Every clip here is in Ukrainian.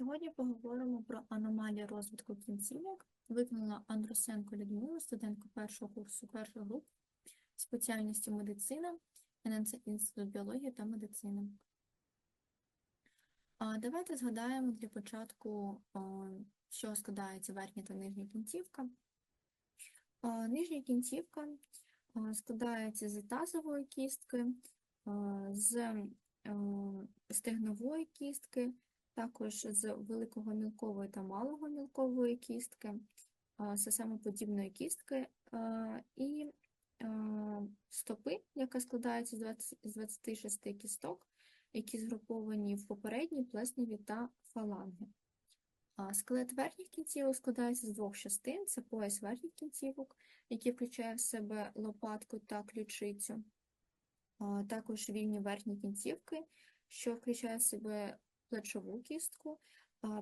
Сьогодні поговоримо про аномалії розвитку кінцівок. Виконала Андрусенко Людмила, студентка першого курсу першої групи спеціальності медицина, ННЦ Інститут біології та медицини. Давайте згадаємо для початку, що складається верхня та нижня кінцівка. Нижня кінцівка складається з тазової кістки, з стегнової кістки, також з великого мілкової та малого мілкової кістки, сосемоподібної кістки. І стопи, яка складається з 20 з 26 кісток, які згруповані в попередній, плесневі та фаланги. Скелет верхніх кінцівок складається з двох частин: це пояс верхніх кінцівок, який включає в себе лопатку та ключицю, також вільні верхні кінцівки, що включає в себе плечову кістку,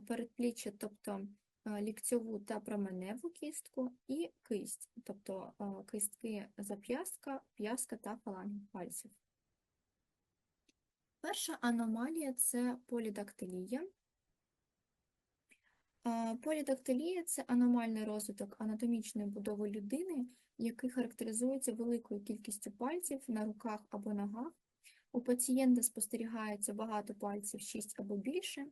передпліччя, тобто а, ліктьову та променеву кістку, і кисть, тобто а, кистки зап'ястка, п'ястка та фаланги пальців. Перша аномалія це полідактилія. Полідактилія це аномальний розвиток анатомічної будови людини, який характеризується великою кількістю пальців на руках або ногах. У пацієнта спостерігається багато пальців 6 або більше.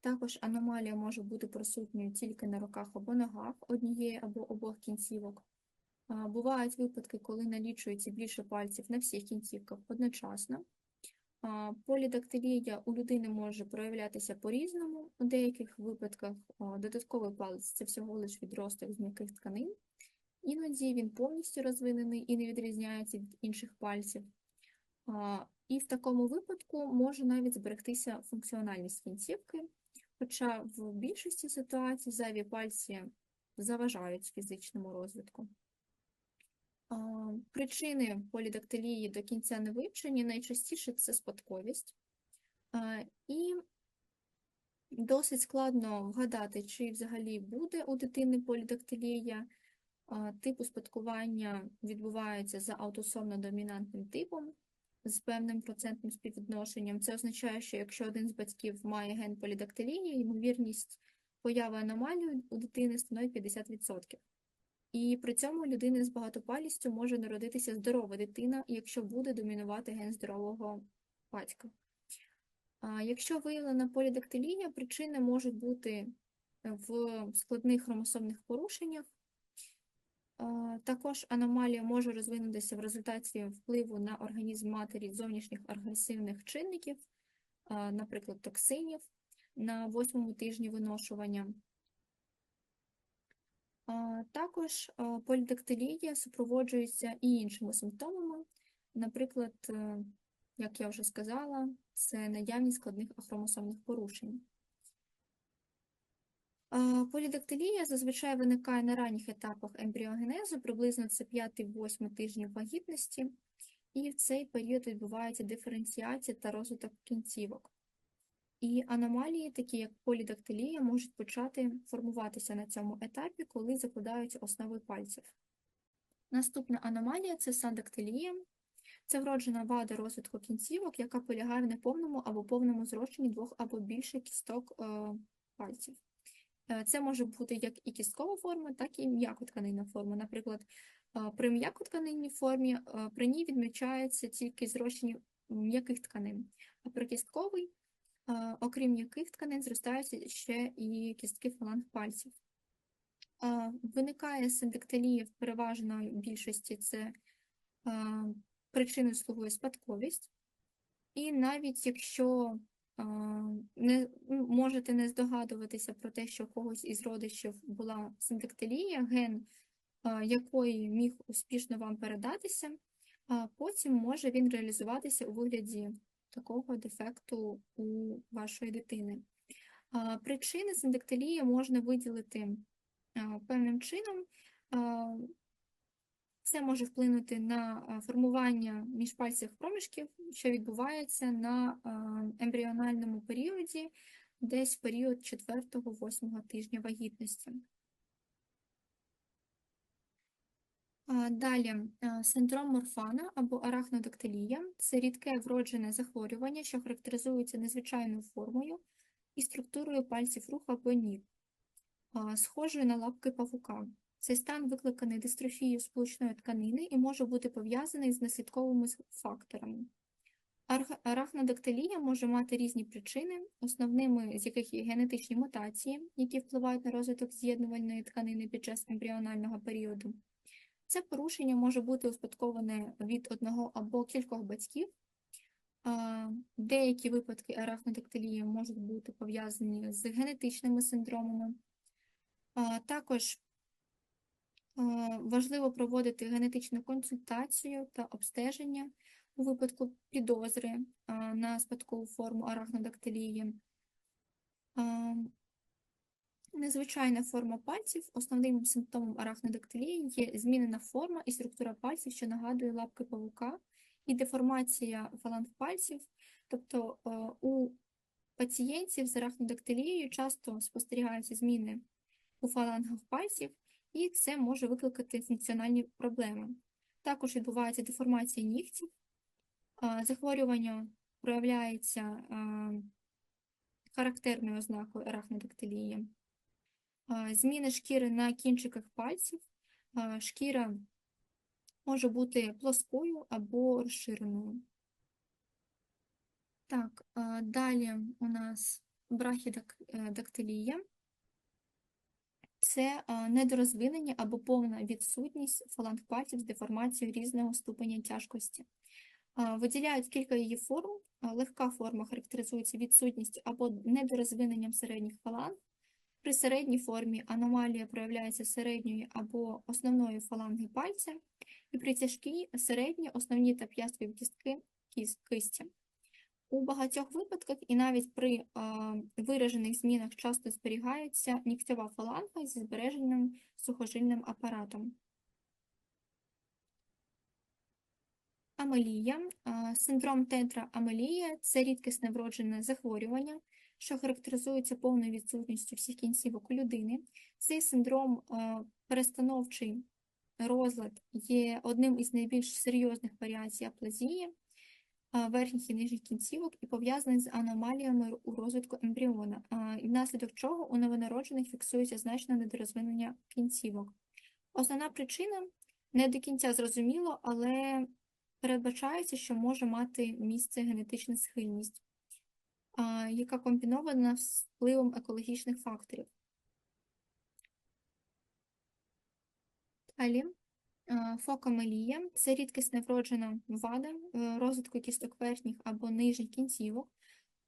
Також аномалія може бути присутньою тільки на руках або ногах однієї або обох кінцівок. Бувають випадки, коли налічується більше пальців на всіх кінцівках одночасно. Полідактилія у людини може проявлятися по-різному. У деяких випадках додатковий палець це всього лише відросток з м'яких тканин. Іноді він повністю розвинений і не відрізняється від інших пальців. І в такому випадку може навіть зберегтися функціональність кінцівки, хоча в більшості ситуацій зайві пальці заважають фізичному розвитку. Причини полідактилії до кінця не вивчені, найчастіше це спадковість. І досить складно вгадати, чи взагалі буде у дитини полідактилія. А, Тип успадкування відбувається за аутосомно-домінантним типом з певним процентним співвідношенням. Це означає, що якщо один з батьків має ген полідактилії, ймовірність появи аномалії у дитини становить 50%. І при цьому у людини з багатопалістю може народитися здорова дитина, якщо буде домінувати ген здорового батька. А Якщо виявлена полідактилія, причини можуть бути в складних хромосомних порушеннях. Також аномалія може розвинутися в результаті впливу на організм матері зовнішніх агресивних чинників, наприклад, токсинів на восьмому тижні виношування. Також полідактилія супроводжується і іншими симптомами, наприклад, е, як я вже сказала, це наявність складних хромосомних порушень. Полідактилія зазвичай виникає на ранніх етапах ембріогенезу, приблизно це 5-8 тижнів вагітності, і в цей період відбувається диференціація та розвиток кінцівок. І аномалії, такі як полідактилія, можуть почати формуватися на цьому етапі, коли закладаються основи пальців. Наступна аномалія це сандактилія. Це вроджена вада розвитку кінцівок, яка полягає в неповному або повному зрощенні двох або більше кісток е, пальців. Е, Це може бути як і кісткова форма, так і м'якотканинна форма. Наприклад, е, при м'якотканинній формі е, при ній відмічається тільки зрощення м'яких тканин, а при кістковій Окрім м'яких тканин, зростаються ще і кістки фаланг пальців. Виникає синдактилія в переважної більшості це причиною слугує спадковість. І навіть якщо не ну, можете не здогадуватися про те, що у когось із родичів була синдактилія, ген якої міг успішно вам передатися, а потім може він реалізуватися у вигляді такого дефекту у вашої дитини. Причини синдактилії можна виділити певним чином. Це може вплинути на формування міжпальцевих проміжків, що відбувається на ембріональному періоді, десь в період 4-8 тижня вагітності. Далі синдром Морфана або арахнодактилія це рідке вроджене захворювання, що характеризується незвичайною формою, і структурою пальців рук або ніг, схожою на лапки павука. Цей стан викликаний дистрофією сполучної тканини і може бути пов'язаний з наслідковими факторами. Арахнодактилія може мати різні причини, основними з яких є генетичні мутації, які впливають на розвиток з'єднувальної тканини під час ембріонального періоду. Це порушення може бути успадковане від одного або кількох батьків. Деякі випадки арахнодактилії можуть бути пов'язані з генетичними синдромами. Також важливо проводити генетичну консультацію та обстеження у випадку підозри на спадкову форму арахнодактилії. Незвичайна форма пальців. Основним симптомом арахнодактилії є змінена форма і структура пальців, що нагадує лапки павука, і деформація фаланг пальців. Тобто е, у пацієнтів з арахнодактилією часто спостерігаються зміни у фалангах пальців, і це може викликати функціональні проблеми. Також відбувається деформація нігтів, захворювання проявляється характерною ознакою арахнодактилії. Зміни шкіри на кінчиках пальців. Шкіра може бути плоскою або розширеною. Так, далі у нас брахідактилія. Це недорозвинення або повна відсутність фаланг пальців з деформацією різного ступеня тяжкості. Виділяють кілька її форм. Легка форма характеризується відсутністю або недорозвиненням середніх фаланг. При середній формі аномалія проявляється середньої або основної фаланги пальця, і при тяжкій середні, основні та п'ясткові кістки кисті. У багатьох випадках і навіть при а, виражених змінах часто зберігається нігтєва фаланга зі збереженим сухожильним апаратом. Амелія. Синдром тетра-амелія – це рідкісне вроджене захворювання, що характеризується повною відсутністю всіх кінцівок у людини. Цей синдром перестановчий розлад є одним із найбільш серйозних варіацій аплазії верхніх і нижніх кінцівок і пов'язаний з аномаліями у розвитку ембріона, внаслідок чого у новонароджених фіксується значне недорозвинення кінцівок. Основна причина не до кінця зрозуміло, але передбачається, що може мати місце генетична схильність, яка комбінована з впливом екологічних факторів. Далі. Е, Фокомелія – це рідкісне вроджена вада е, розвитку кісток верхніх або нижніх кінцівок.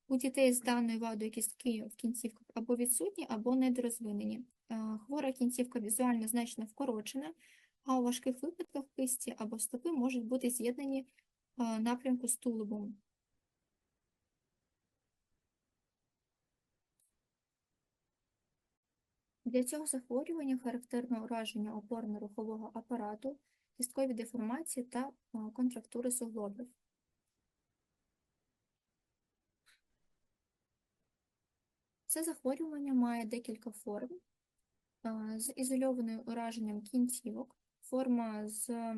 У дітей з даною вадою кістки в кінцівках або відсутні, або недорозвинені. Е, Хвора кінцівка візуально значно вкорочена, а у важких випадках кисті або стопи можуть бути з'єднані напрямку з тулубом. Для цього захворювання характерно ураження опорно-рухового апарату, кісткові деформації та контрактури суглобів. Це захворювання має декілька форм. З ізольованим ураженням кінцівок. Форма з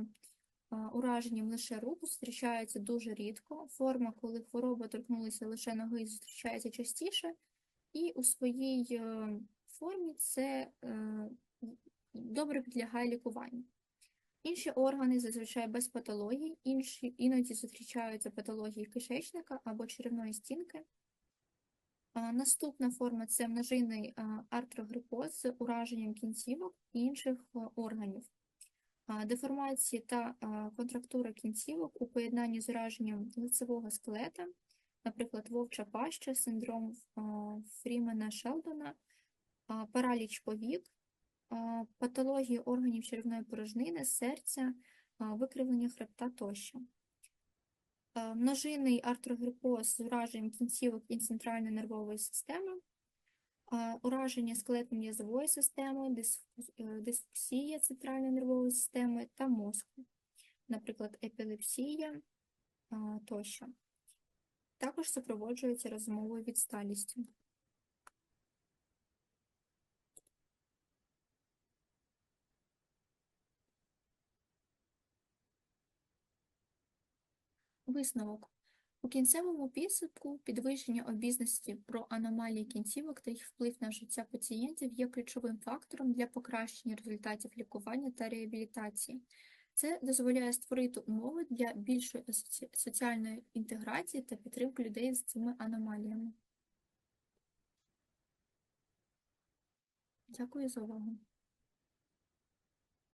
ураженням лише рук зустрічається дуже рідко. Форма, коли хвороба торкнулася лише ноги, зустрічається частіше. І у своїй е, формі це е, добре підлягає лікуванню. Інші органи зазвичай без патологій, інші іноді зустрічаються патології кишечника або черевної стінки. Наступна форма це множинний артрогрипоз з ураженням кінцівок і інших органів. А, Деформації та контрактура кінцівок у поєднанні з ураженням лицевого скелета, наприклад, вовча паща, синдром Фрімена Шелдона, параліч повік, патології органів черевної порожнини, серця, викривлення хребта тощо. Множинний артрогрипоз з ураженням кінцівок і центральної нервової системи, ураження скелетно-м'язової системи, дисфу- е, дисфуксія центральної нервової системи та мозку, наприклад, епілепсія тощо. Також супроводжується розумовою відсталістю. Висновок. У кінцевому підсумку підвищення обізнаності про аномалії кінцівок та їх вплив на життя пацієнтів є ключовим фактором для покращення результатів лікування та реабілітації. Це дозволяє створити умови для більшої соціальної інтеграції та підтримки людей з цими аномаліями. Дякую за увагу.